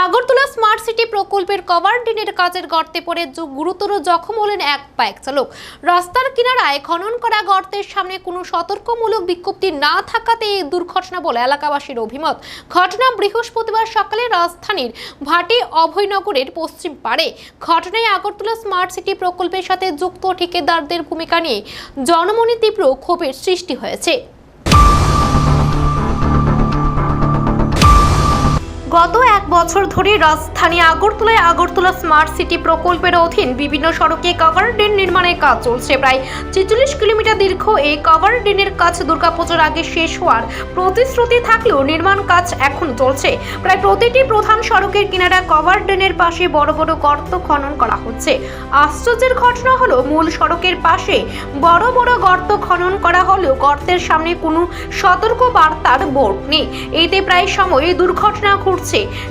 Agartala smart city প্রকল্পের cover কাজের গর্তে পড়ে গুরুতর জখম হলেন এক বাইক চালক। রাস্তার কিনারায় খনন করা গর্তের সামনে কোনো সতর্কমূলক বিজ্ঞপ্তি না থাকাতে এই দুর্ঘটনা বলে এলাকাবাসীর অভিমত। ঘটনা বৃহস্পতিবার সকালে রাজধানীর ভাটি অভয়নগরের পশ্চিম পাড়ে। ঘটনায় আগরতলা স্মার্ট সিটি প্রকল্পের সাথে যুক্ত ঠিকাদারদের ভূমিকা নিয়ে জনমনে তীব্র ক্ষোভের সৃষ্টি হয়েছে। গত এক বছর ধরে রাজধানী আগরতলায় আগরতলা স্মার্ট সিটি প্রকল্পের অধীন বিভিন্ন সড়কে কভার ড্রেন নির্মাণের কাজ চলছে। প্রায় ছেচল্লিশ কিলোমিটার দীর্ঘ এই কভার ড্রেনের কাজ দুর্গাপুজোর আগে শেষ হওয়ার প্রতিশ্রুতি থাকলেও নির্মাণ কাজ এখন চলছে। প্রায় প্রতিটি প্রধান সড়কের কিনারা কভার ড্রেনের পাশে বড় বড় গর্ত খনন করা হচ্ছে। আশ্চর্যের ঘটনা হলো, মূল সড়কের পাশে বড় বড় গর্ত খনন করা হলেও গর্তের সামনে কোনো সতর্ক বার্তার বোর্ড নেই। এতে প্রায় সময় দুর্ঘটনা ঘটছে।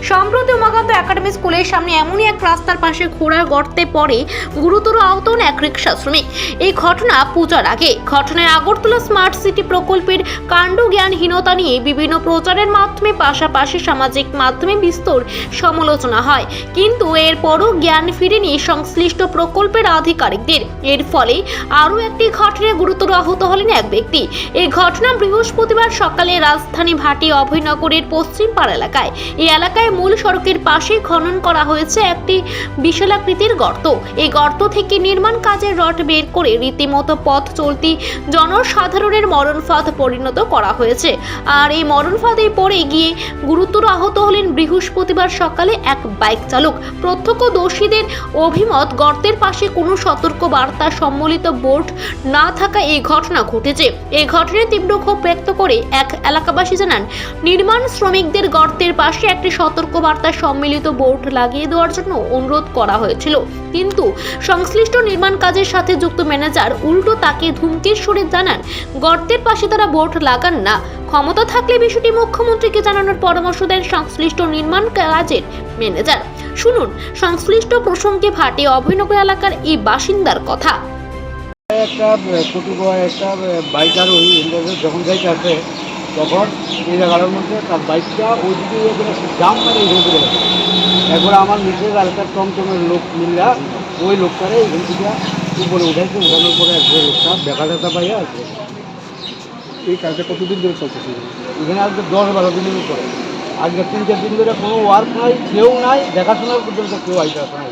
সম্প্রতি উমাকান্ত একাডেমি স্কুলের সামনে এমনই এক রাস্তার পাশে ঘোড়ার গর্তে পড়ে গুরুতর আহত হন এক রিক্সা শ্রমিক। এই ঘটনা পূজার আগে। ঘটনায় আগরতলা স্মার্ট সিটি প্রকল্পের কাণ্ড জ্ঞানহীনতা নিয়ে বিভিন্ন প্রচারের মাধ্যমে পাশাপাশি সামাজিক মাধ্যমে বিস্তর সমালোচনা হয়। কিন্তু এরপরও জ্ঞান ফিরেনি সংশ্লিষ্ট প্রকল্পের আধিকারিকদের। এর ফলে আরও একটি ঘটনায় গুরুতর আহত হলেন এক ব্যক্তি। এই ঘটনা বৃহস্পতিবার সকালে রাজধানী ভাটি অভয়নগরের পশ্চিম পাড়া এলাকায়। এই এলাকায় মূল সড়কের পাশে খনন করা হয়েছে একটি বিশালাকৃতির গর্ত। এই গর্ত থেকে নির্মাণ কাজের রড বের করে রীতিমতো পথ চলতি জনসাধারণের মরণ ফাঁদ পরিণত করা হয়েছে। আর এই মরণ ফাঁদে পড়ে গিয়ে গুরুতর আহত হলেন বৃহস্পতিবার সকালে এক বাইক চালক। প্রত্যক্ষদর্শীদের অভিমত, গর্তের পাশে কোনো সতর্ক বার্তা সম্মিলিত বোর্ড না থাকা এই ঘটনা ঘটেছে। এই ঘটনায় তীব্র ক্ষোভ ব্যক্ত করে এক এলাকাবাসী জানান, নির্মাণ শ্রমিকদের গর্তের পাশে একটি সতর্ক বার্তা সম্মিলিত বোর্ড লাগিয়ে দেওয়ার জন্য অনুরোধ করা হয়েছিল। কিন্তু সংশ্লিষ্ট নির্মাণ কাজের সাথে যুক্ত ম্যানেজার উল্টো তাকে ধুমকির সুরে জানান, গর্তের পাশে তারা বোর্ড লাগান না। ক্ষমতা থাকলে বিষয়টি মুখ্যমন্ত্রীকে জানানোর পরামর্শ দেন সংশ্লিষ্ট নির্মাণ কাজের ম্যানেজার। শুনুন, সংশ্লিষ্ট প্রসঙ্গে ভাটে অভয়নগর এলাকার এই বাসিন্দার কথা। একটা ছোটো একটা বাইকার ওই ইন্দ্রদের যখন যাইতে আসে তখন এই জায়গাটার মধ্যে তার বাইকটা ওইদিকে এখানে জাম মানে গেছে। এরপরে আমার নিচের আর একটা টমটমের লোক মিললা ওই লোকটারে এখান থেকে উপরে উঠাইছে উঠানোর পরে একবারে লোকটা দেখা দেখা পাইয়া আছে। এই কাজটা কতদিন ধরে চলতেছে? এখানে আজকে দশ বারো দিনের উপরে। আজকে তিন চার দিন ধরে কোনো ওয়ার্ক নাই কেউ নাই দেখাশোনার পর্যন্ত কেউ আইতে আসে না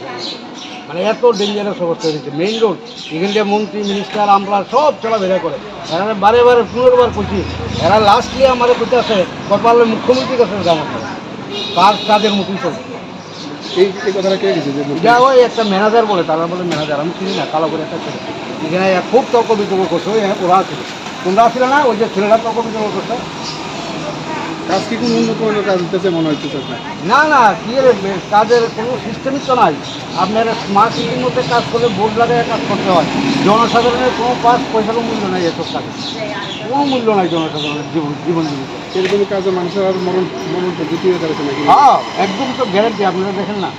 মানে এত ডেঞ্জারাস অবস্থা হয়েছে মেইন রোড এখান থেকে মন্ত্রী মিনিস্টার আমরা সব চলাফেরা করে। এরা বারে বারে পুনর্বার করছি এরা লাস্টলি আমাদের করতে আসে কপালে মুখ্যমন্ত্রীর কাছে জানা কাজ কাজের মতোই চলছে। একটা ম্যানেজার বলে বলে ম্যানেজার আমি চিনি করে একটা খুব তর্ক বিতর্ক করছে, ওই ওরা ছিল তোমরা ছিল না, ওই যে ছেলেরা তর্ক বিতর্ক করছে। কাজ কি কোনো উন্নত মানের কাজ দিতেছে মনে হচ্ছে না না কি কাজের কোনো সিস্টেমই তো নাই। আপনার স্মার্ট সিটির মধ্যে কাজ করলে বোর্ড লাগায় কাজ করতে হয়। জনসাধারণের কোনো পাঁচ পয়সারও মূল্য নাই এসব কাজে। কোনো মূল্য নাই জনসাধারণের জীবন জীবন জীবিকা এরকম কাজে মানুষের আর মরণ মরণ পদ্ধতি হয়ে দাঁড়াচ্ছে নাকি? হ্যাঁ একদম তো গ্যারেন্টি আপনারা দেখেন না।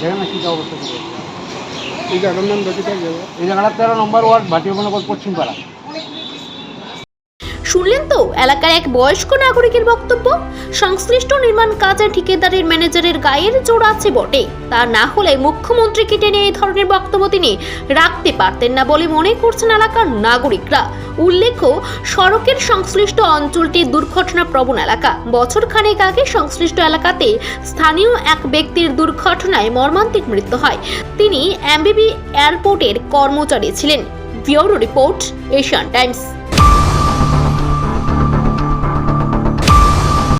দেখেন না কী অবস্থা। এই জায়গার নাম বাকি এই জায়গাটা তেরো নম্বর ওয়ার্ড ভাটিয়াবনগর পশ্চিম পাড়া শুনলেন তো এলাকার এক বয়স্ক নাগরিকের বক্তব্য, সংশ্লিষ্ট নির্মাণ কাজের ঠিকাদারের ম্যানেজারের গায়ের জোর আছে বটে। তা না হলে মুখ্যমন্ত্রীকে টেনে এই ধরনের বক্তব্য তিনি রাখতে পারতেন না বলে মনে করছেন এলাকার নাগরিকরা। উল্লেখ্য, সড়কের সংশ্লিষ্ট অঞ্চলটি দুর্ঘটনা প্রবণ এলাকা। বছর খানেক আগে সংশ্লিষ্ট এলাকাতে স্থানীয় এক ব্যক্তির দুর্ঘটনায় মর্মান্তিক মৃত্যু হয়। তিনি এমবিবি এয়ারপোর্টের কর্মচারী ছিলেন। Bureau report, Asian Times.